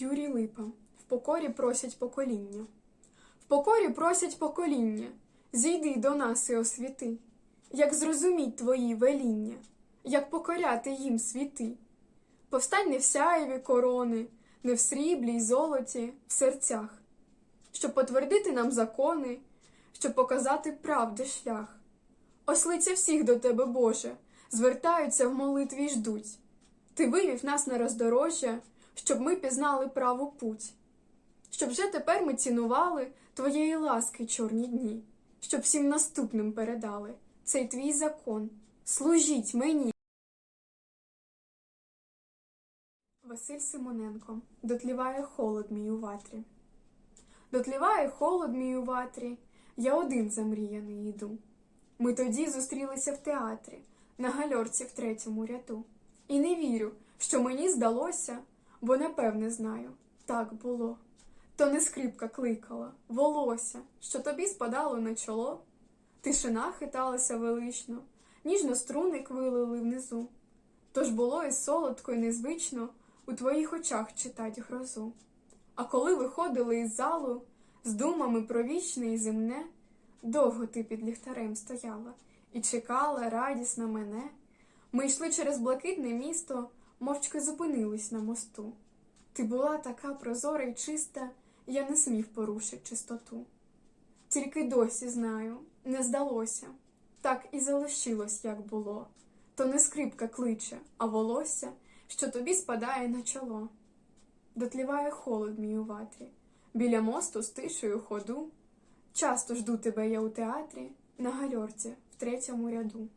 Юрій Липа. В покорі просять покоління. В покорі просять покоління. Зійди до нас і освіти, як зрозуміть твої веління, як покоряти їм світи. Повстань не в сяєві корони, не в сріблі й золоті, в серцях, щоб потвердити нам закони, щоб показати правди шлях. Ослиця всіх до тебе, Боже, звертаються в молитві й ждуть. Ти вивів нас на роздорожжя, щоб ми пізнали праву путь, щоб вже тепер ми цінували твоєї ласки чорні дні, щоб всім наступним передали цей твій закон. Служіть мені. Василь Симоненко дотліває холод мій у ватрі. Дотліває холод мій у ватрі, я один замріяний йду. Ми тоді зустрілися в театрі на гальорці в третьому ряду. І не вірю, що мені здалося, бо напевне знаю, так було. То не скрипка кликала, волосся, що тобі спадало на чоло. Тишина хиталася велично, ніжно струни квилили внизу. Тож було і солодко, і незвично у твоїх очах читать грозу. А коли виходили із залу з думами про вічне і земне, довго ти під ліхтарем стояла і чекала радісно мене. Ми йшли через блакитне місто, мовчки зупинились на мосту. Ти була така прозора й чиста, я не смів порушити чистоту. Тільки досі знаю, не здалося, так і залишилось, як було. То не скрипка кличе, а волосся, що тобі спадає на чоло. Дотліває холод мій у ватрі, біля мосту з тишею ходу. Часто жду тебе я у театрі, на гальорці в третьому ряду.